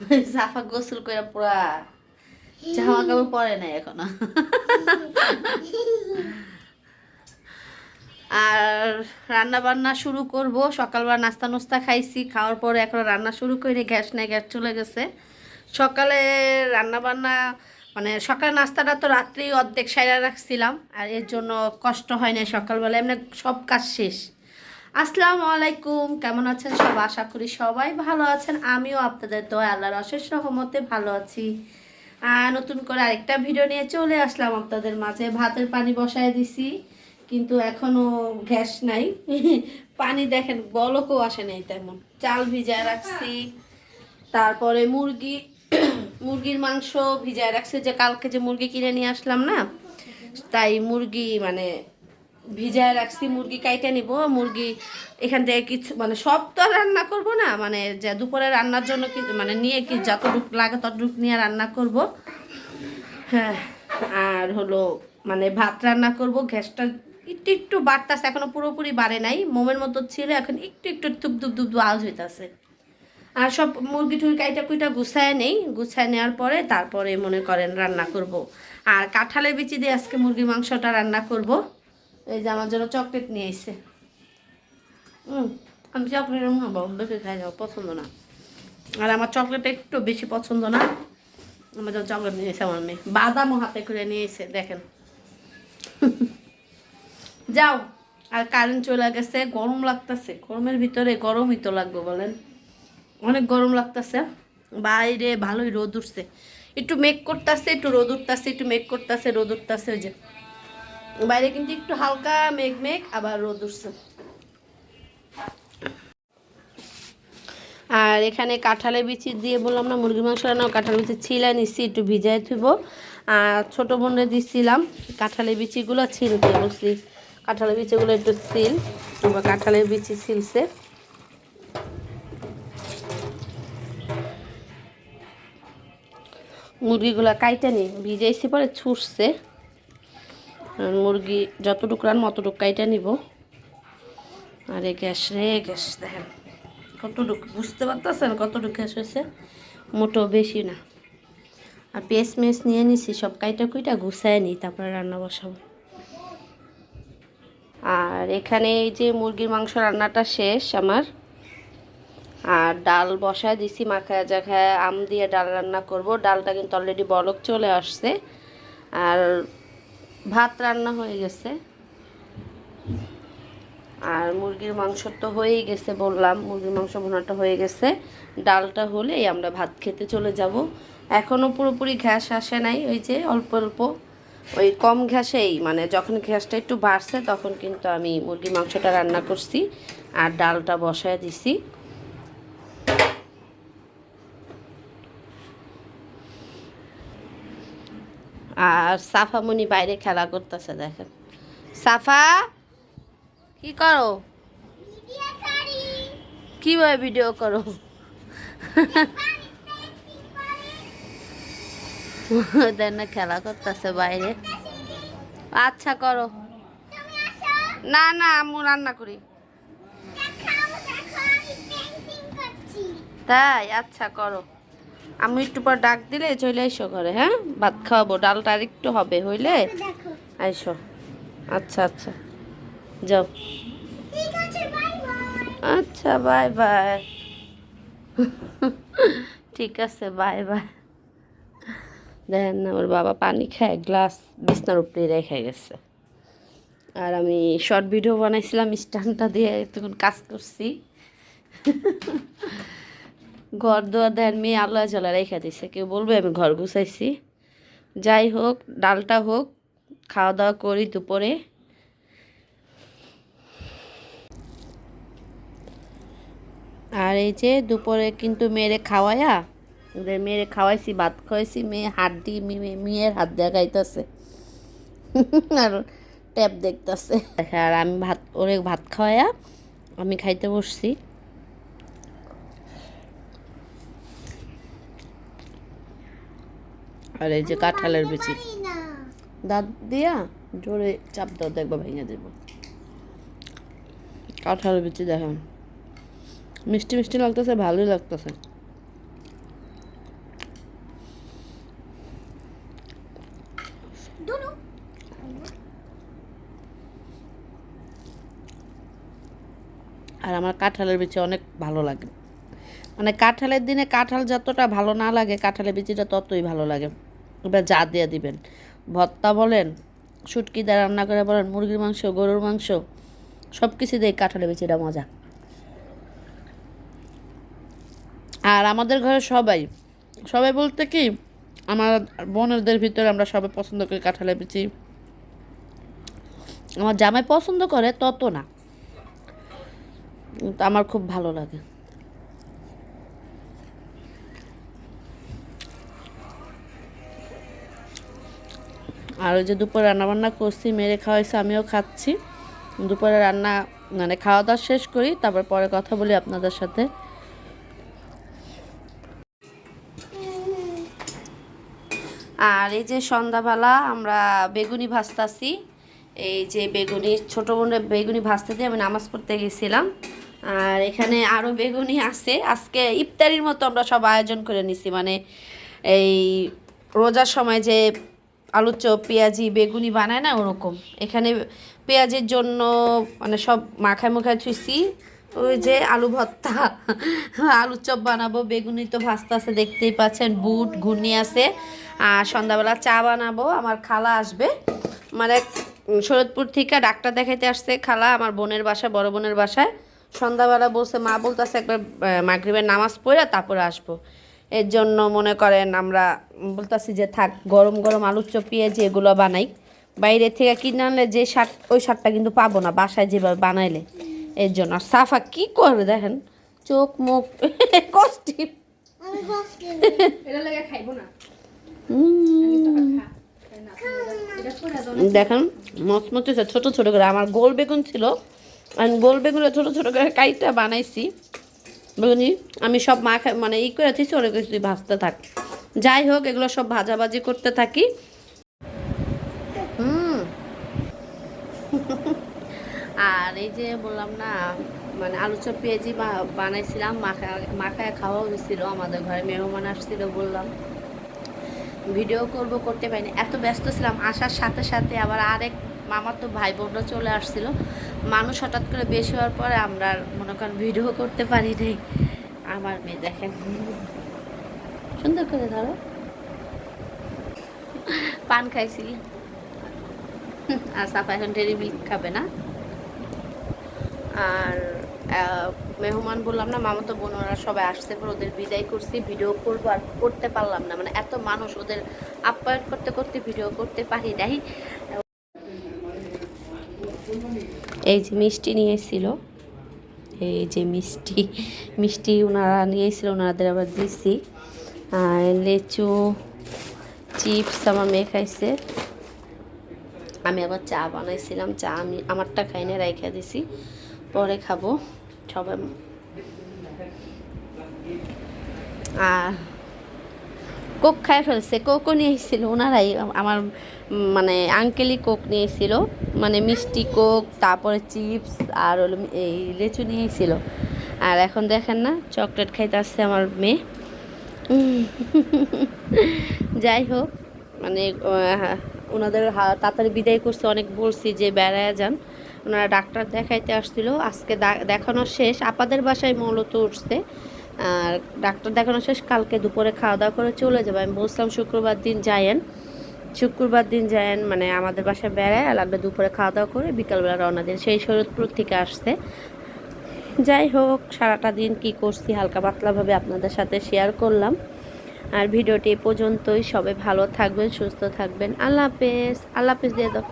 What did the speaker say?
সাফা গোসল করে পুরা জামা কাপড় পরে নাই এখনও। আর রান্না বান্না শুরু করব। সকালবেলা নাস্তা নাস্তা খাইছি, খাওয়ার পরে এখন রান্না শুরু করে গ্যাস নাই, গ্যাস চলে গেছে। সকালে রান্না বান্না মানে সকালে নাস্তাটা তো রাত্রেই অর্ধেক সাইরা রাখছিলাম, আর এর জন্য কষ্ট হয় না সকালবেলা, এমনি সব কাজ শেষ। আসসালামু আলাইকুম। কেমন আছেন সব? আশা করি সবাই ভালো আছেন। আমিও আপনাদের তো আল্লাহর অশেষ রহমতে ভালো আছি। নতুন করে আরেকটা ভিডিও নিয়ে চলে আসলাম আপনাদের মাঝে। ভাতের পানি বসায় দিছি, কিন্তু এখনও গ্যাস নাই। পানি দেখেন, বলকও আসে নাই তেমন। চাল ভিজায় রাখছি, তারপরে মুরগি, মুরগির মাংস ভিজায় রাখছি। যে কালকে যে মুরগি কিনে নিয়ে আসলাম না, তাই মুরগি মানে ভিজায় রাখছি, মুরগি কাইটে নিব, মুরগি এখান থেকে কিছু মানে সব তো রান্না করব না মানে যে দুপুরে রান্নার জন্য কি মানে নিয়ে কি যত যতটুক লাগে তত ততটুক নিয়ে রান্না করব হ্যাঁ আর হলো মানে ভাত রান্না করব, গ্যাসটা একটু একটু বাড়তাছে, এখনও পুরোপুরি বাড়ে নাই, মোমের মতো ছিল, এখন একটু একটু ধুপ ধুপ ধুপ ধুপ আওয়াজ হইতাছে আর সব মুরগি টুরগি কাইটা কুইটা গুছায় নেই, গুছায় নেওয়ার পরে তারপরে মনে করেন রান্না করব। আর কাঁঠালের বিচি দিয়ে আজকে মুরগির মাংসটা রান্না করব। এই যে আমার জন্য চকলেট নিয়ে এসে হুম আমি চকলেট বেশি খাই যাব পছন্দ না। আর আমার চকলেট একটু বেশি পছন্দ না। আমার জন্য চকলেট নিয়ে এসে আমার মেয়ে। বাদামও হাতে করে নিয়ে এসে দেখেন। যাও, আর কারেন্ট চলে গেছে, গরম লাগতেছে। গরমের ভিতরে গরমই তো লাগবে, বলেন। অনেক গরম লাগতেছে। বাইরে ভালোই রোদ উঠছে। একটু মেঘ করতেছে, একটু রোদ উঠতেছে, একটু মেঘ করতেছে, রোদ উঠতেছে, ওই যে। বাইরে কিন্তু একটু হালকা মেঘ মেঘ, আবার রোদ উঠছে। আর এখানে কাঁঠালের বিচি দিয়ে বললাম না, মুরগির মাংস রান্না কাঁঠালের বিচি ছিলা নিচ্ছি একটু ভিজাই থুব আর ছোটো বোনে দিচ্ছিলাম কাঁঠালের বিচিগুলো ছিলতে বলছি কাঁঠালের বিচিগুলো একটু ছিল বা কাঁঠালের বিচি ছিলছে। মুরগিগুলো কাইটা নি, ভিজাইছি পরে ছুটছে। মুরগি যতটুকু রান মতটুকু কাইটা নিব। আর এই গ্যাস রে গ্যাস, দেখেন কতটুকু বুঝতে পারতেছেন কতটুকু গ্যাস হয়েছে? মোটো বেশি না। আর পেস মেস নিয়ে নিছি, সব কাইটা কুইটা গুছায় নিই তারপরে রান্না বসাবো। আর এখানে এই যে মুরগির মাংস রান্নাটা শেষ আমার। আর ডাল বসায় দিছি, মাখায় জাখায় আম দিয়ে ডাল রান্না করব। ডালটা কিন্তু অলরেডি বলক চলে আসছে। আর ভাত রান্না হয়ে গেছে। আর মুরগির মাংস তো হয়েই গেছে বললাম, মুরগির মাংস ভোনাটা হয়ে গেছে। ডালটা হলেই আমরা ভাত খেতে চলে যাব। এখনও পুরোপুরি ঘ্যাস আসে নাই, ওই যে অল্প অল্প। ওই কম ঘ্যাসেই মানে যখন ঘ্যাসটা একটু বাড়ছে তখন কিন্তু আমি মুরগির মাংসটা রান্না করছি আর ডালটা বসায় দিছি। আর সাফামণি বাইরে খেলা করতেছে, দেখেন। সাফা, কি করো? কীভাবে ভিডিও করো? না, খেলা করতেছে বাইরে। আচ্ছা করো। না না আমি রান্না করি। তাই আচ্ছা করো। আমি একটু পর ডাক দিলে চলে এসো ঘরে হ্যাঁ? ভাত খাওয়াবো ডালটা আর একটু হবে হইলে? আইসো। আচ্ছা আচ্ছা। যাও। আচ্ছা বাই বাই ঠিক আছে বাই বাই দেখেন না আমার বাবা পানি খায় গ্লাস বিছনার উপরে রেখে গেছে। আর আমি শর্ট ভিডিও বানাইছিলাম স্ট্যান্ডটা দিয়ে তখন কাজ করছি। ঘর দোয়া দেন, মেয়ে আল্লাহ জ্বালা রেখে দিছে। কেউ বলবে, আমি ঘর গুছাইছি। যাই হোক, ডালটা হোক খাওয়া দাওয়া করি দুপুরে। আর এই যে দুপুরে কিন্তু মেয়েরে খাওয়ায়া ওদের মেয়েরে খাওয়াইছি, ভাত খাওয়াইছি, মেয়ে হাত দিয়ে মেয়ে মেয়ের হাত দিয়ে খাইতেছে। আর ট্যাপ দেখতেছে। আর আমি ভাত, ওরে ভাত খাওয়ায়া, আমি খাইতে বসছি। আর এই যে কাঁঠালের বেশি দাঁত দিয়া জোরে চাপ দাও দেখব ভেঙে দেব কাঁঠালের বেশি দেখেন। মিষ্টি মিষ্টি লাগতেছে ভালোই লাগতেছে। আর আমার কাঁঠালের বিচি অনেক ভালো লাগে। মানে কাঁঠালের দিনে কাঁঠাল যতটা ভালো না লাগে কাঁঠালের বিচিটা ততই ভালো লাগে। এবার যা দিয়ে দিবেন। ভর্তা বলেন, শুটকি দিয়ে রান্না করে বলেন, মুরগির মাংস, গরুর মাংস সব কিছু দিয়ে কাঁঠালের বিচিটা মজা। আর আমাদের ঘরে সবাই সবাই বলতে কি, আমার বোনেদের ভিতরে আমরা সবাই পছন্দ করি কাঁঠালের বিচি। আমার জামাই পছন্দ করে, তত না। আমার খুব ভালো লাগে। আর ওই যে দুপুরে রান্না বান্না করছি, মেরে খাওয়াইছে, আমিও খাচ্ছি। দুপুরে রান্না মানে খাওয়া দাওয়া শেষ করি, তারপর পরে কথা বলি আপনাদের সাথে। আর এই যে সন্ধ্যাবেলা আমরা বেগুনি ভাজতাছি, এই যে বেগুনি, ছোটো বোনের বেগুনি ভাজতে দিয়ে আমি নামাজ পড়তে গেছিলাম। আর এখানে আরও বেগুনি আছে, আজকে ইফতারির মতো আমরা সব আয়োজন করে নিছি মানে এই রোজার সময় যে আলুর চপ, পেঁয়াজি, বেগুনি বানায় না ওরকম। এখানে পেঁয়াজের জন্য মানে সব মাখায় মুখায় থুইছি। ওই যে আলু ভর্তা আলুর চপ বানাবো, বেগুনি তো ভাজতে আছে, দেখতেই পাচ্ছেন, বুট ঘুর্নি আছে। আর সন্ধ্যাবেলা চা বানাবো, আমার খালা আসবে। আমার এক শরৎপুর থেকে ডাক্তার দেখাইতে আসছে খালা, আমার বোনের বাসায়, বড় বোনের বাসায়। সন্ধ্যাবেলা বলছে, মা বলতেছে একবার মাগরিবের নামাজ পড়ে তারপরে আসব। এর জন্য মনে করেন আমরা বলতেছি যে থাক গরম গরম আলুর চপ পেঁয়াজি এগুলো বানাই বাইরে থেকে কিনে আনলে যে শাক ওই শাকটা কিন্তু পাবো না বাসায় যেভাবে বানাইলে। এর জন্য আর সাফা কি করবে দেখেন? চোখ মুখ কষ্টি দেখেন মচমচে ছোট ছোট করে আমার গোল বেগুন ছিল আমি গোল বেগুনে ছোট ছোট করে কাইটা বানাইছি। বেগুনি আমি সব মা মানে ই করে দিচ্ছি ওরা কিছু ভাজতে থাক। যাই হোক, এগুলো সব ভাজাভাজি করতে থাকি। হুম। আর এই যে বললাম না মানে আলু চপ পেঁয়াজি বানাইছিলাম, মাখা মাখায় খাওয়া হয়েছিল, আমাদের ঘরে মেহমান আসছিল বললাম। ভিডিও করব, করতে পারিনি। এত ব্যস্ত ছিলাম, আসার সাথে সাথে আবার আরেক মামার তো ভাই বোনরা চলে আসছিল। মানুষ হঠাৎ করে বেশি হওয়ার পরে আমরা আর মনে করেন ভিডিও করতে পারি নাই। আমার মেয়ে দেখেন। সুন্দর করে ধরো। পান খাইছি। আর সাফা এখন ডেরি মিল্ক খাবে না। আর মেহমান বললাম না, মামাতো বোন ওরা সবাই আসছে পর ওদের বিদায় করছি ভিডিও করব আর করতে পারলাম না। মানে এত মানুষ ওদের আপ্যায়ন করতে করতে ভিডিও করতে পারি নাই। এই যে মিষ্টি নিয়েছিল এই যে মিষ্টি মিষ্টি ওনারা নিয়েছিল ওনাদের আবার দিছি। আর লেচু, চিপস আমার মেয়ে খাইছে। আমি আবার চা বানাইছিলাম, চা আমি আমারটা খাই না রাইখা দিছি। পরে খাব, সবাই। আর কোক খাই ফেলছে, কোকও নিয়ে এসেছিল, ওনারাই আমার মানে আঙ্কেলই কোক নিয়ে এসেছিল মানে মিষ্টি কোক, তারপরে চিপস, আর হলো এই লেচু নিয়ে এসেছিল। আর এখন দেখেন না, চকলেট খাইতে আসছে আমার মেয়ে। যাই হোক মানে ওনাদের তাড়াতাড়ি বিদায় করছে, অনেক বলছি যে বেড়ায় যান। ওনারা ডাক্তার দেখাইতে আসছিল, আজকে দেখানো শেষ। আপাদের বাসায় মূলত উঠছে। আর ডাক্তার দেখানো শেষ, কালকে দুপুরে খাওয়া দাওয়া করে চলে যাবে। আমি বলছিলাম শুক্রবার দিন যায়েন। শুক্রবার দিন যায়েন মানে আমাদের বাসায় বেড়ায় আর দুপুরে খাওয়া দাওয়া করে বিকালবেলা রওনা দিন সেই শরৎপুর থেকে আসতে যাই হোক, সারাটা দিন কি করছি, হালকা পাতলাভাবে আপনাদের সাথে শেয়ার করলাম। আর ভিডিওটি পর্যন্তই। সবাই ভালো থাকবেন, সুস্থ থাকবেন। আল্লাহ হাফেজ আল্লাহ হাফেজ দিয়ে দাও।